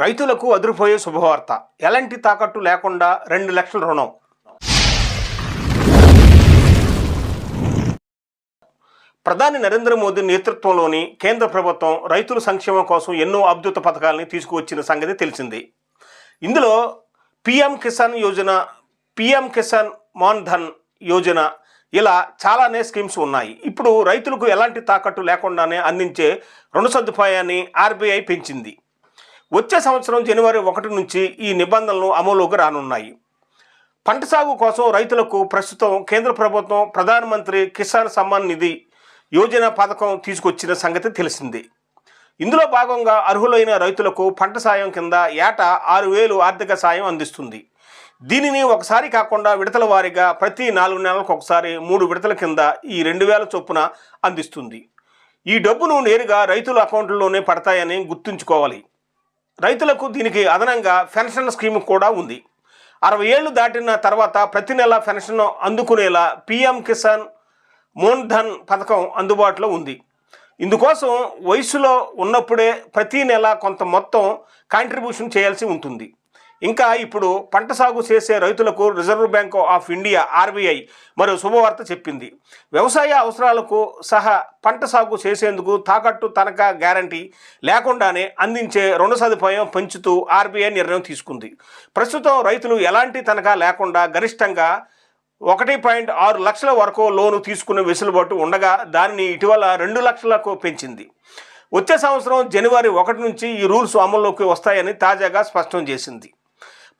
రైతులకు అదిరిపోయే శుభవార్త. ఎలాంటి తాకట్టు లేకుండా రెండు లక్షల రుణం. ప్రధాని నరేంద్ర మోదీ నేతృత్వంలోని కేంద్ర ప్రభుత్వం రైతుల సంక్షేమం కోసం ఎన్నో అద్భుత పథకాలని తీసుకువచ్చిన సంగతి తెలిసింది. ఇందులో పిఎం కిసాన్ యోజన పిఎం కిసాన్ మాన్ ధన్ యోజన ఇలా చాలానే స్కీమ్స్ ఉన్నాయి. ఇప్పుడు రైతులకు ఎలాంటి తాకట్టు లేకుండానే అందించే రుణ సదుపాయాన్ని ఆర్బీఐ పెంచింది. వచ్చే సంవత్సరం జనవరి ఒకటి నుంచి ఈ నిబంధనలు అమలులోకి రానున్నాయి. పంట సాగు కోసం రైతులకు ప్రస్తుతం కేంద్ర ప్రభుత్వం ప్రధానమంత్రి కిసాన్ సమ్మాన్ నిధి యోజన పథకం తీసుకొచ్చిన సంగతి తెలిసింది. ఇందులో భాగంగా అర్హులైన రైతులకు పంట సాయం కింద ఏటా ఆరు వేలు ఆర్థిక సాయం అందిస్తుంది. దీనిని ఒకసారి కాకుండా విడతల వారీగా ప్రతి నాలుగు నెలలకు ఒకసారి మూడు విడతల కింద ఈ రెండు వేల చొప్పున అందిస్తుంది. ఈ డబ్బును నేరుగా రైతుల అకౌంట్లలోనే పడతాయని గుర్తుంచుకోవాలి. రైతులకు దీనికి అదనంగా పెన్షన్ స్కీమ్ కూడా ఉంది. అరవై ఏళ్ళు దాటిన తర్వాత ప్రతి నెల పెన్షన్ అందుకునేలా పిఎం కిసాన్ మోన్ ధన్ పథకం అందుబాటులో ఉంది. ఇందుకోసం వయసులో ఉన్నప్పుడే ప్రతి నెల కొంత మొత్తం కాంట్రిబ్యూషన్ చేయాల్సి ఉంటుంది. ఇంకా ఇప్పుడు పంట సాగు చేసే రైతులకు reserve bank of India RBI మరో శుభవార్త చెప్పింది. వ్యవసాయ అవసరాలకు సహా పంట సాగు చేసేందుకు తాకట్టు తనఖా గ్యారంటీ లేకుండానే అందించే రుణ సదుపాయం పెంచుతూ ఆర్బీఐ నిర్ణయం తీసుకుంది. ప్రస్తుతం రైతులు ఎలాంటి తనఖా లేకుండా గరిష్టంగా ఒకటి పాయింట్ ఆరు లక్షల వరకు లోను తీసుకునే వెసులుబాటు ఉండగా దానిని ఇటీవల రెండు లక్షలకు పెంచింది. వచ్చే సంవత్సరం జనవరి ఒకటి నుంచి ఈ రూల్స్ అమల్లోకి వస్తాయని తాజాగా స్పష్టం చేసింది.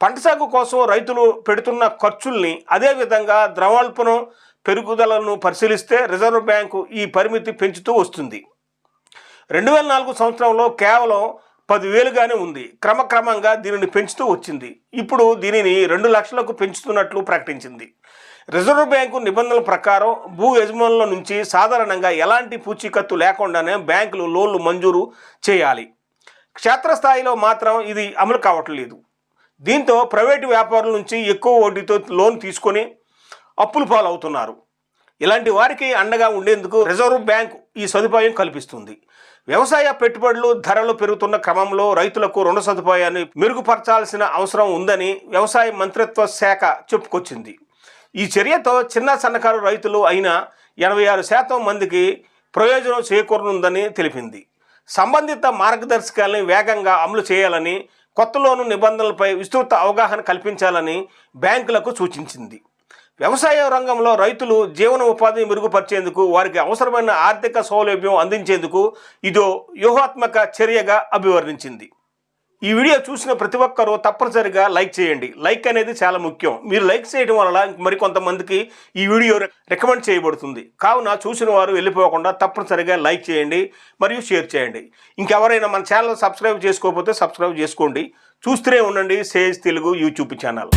పంట సాగు కోసం రైతులు పెడుతున్న ఖర్చుల్ని అదేవిధంగా ద్రవాల్పనం పెరుగుదలను పరిశీలిస్తే రిజర్వ్ బ్యాంకు ఈ పరిమితి పెంచుతూ వస్తుంది. రెండు వేల నాలుగు సంవత్సరంలో కేవలం పదివేలుగానే ఉంది. క్రమక్రమంగా దీనిని పెంచుతూ వచ్చింది. ఇప్పుడు దీనిని రెండు లక్షలకు పెంచుతున్నట్లు ప్రకటించింది. రిజర్వ్ బ్యాంకు నిబంధనల ప్రకారం భూ యజమానుల నుంచి సాధారణంగా ఎలాంటి పూచీకత్తు లేకుండానే బ్యాంకులు లోన్లు మంజూరు చేయాలి. క్షేత్రస్థాయిలో మాత్రం ఇది అమలు కావట్లేదు. దీంతో ప్రైవేటు వ్యాపారుల నుంచి ఎక్కువ వడ్డీతో లోన్ తీసుకొని అప్పులు పాలవుతున్నారు. ఇలాంటి వారికి అండగా ఉండేందుకు రిజర్వ్ బ్యాంక్ ఈ సదుపాయం కల్పిస్తుంది. వ్యవసాయ పెట్టుబడులు ధరలు పెరుగుతున్న క్రమంలో రైతులకు రుణ సదుపాయాన్ని మెరుగుపరచాల్సిన అవసరం ఉందని వ్యవసాయ మంత్రిత్వ శాఖ చెప్పుకొచ్చింది. ఈ చర్యతో చిన్న సన్నకారు రైతులు అయిన ఎనభై ఆరు శాతం మందికి ప్రయోజనం చేకూరనుందని తెలిపింది. సంబంధిత మార్గదర్శకాలని వేగంగా అమలు చేయాలని కొత్త లోను నిబంధనలపై విస్తృత అవగాహన కల్పించాలని బ్యాంకులకు సూచించింది. వ్యవసాయ రంగంలో రైతులు జీవన ఉపాధిని మెరుగుపరిచేందుకు వారికి అవసరమైన ఆర్థిక సౌలభ్యం అందించేందుకు ఇదో వ్యూహాత్మక చర్యగా అభివర్ణించింది. ఈ వీడియో చూసిన ప్రతి ఒక్కరూ తప్పనిసరిగా లైక్ చేయండి. లైక్ అనేది చాలా ముఖ్యం. మీరు లైక్ చేయడం వల్ల మరికొంతమందికి ఈ వీడియో రికమెండ్ చేయబడుతుంది. కావున చూసిన వారు వెళ్ళిపోకుండా తప్పనిసరిగా లైక్ చేయండి మరియు షేర్ చేయండి. ఇంకెవరైనా మన ఛానల్ సబ్స్క్రైబ్ చేసుకోకపోతే సబ్స్క్రైబ్ చేసుకోండి. చూస్తూనే ఉండండి. Sage Telugu YouTube channel.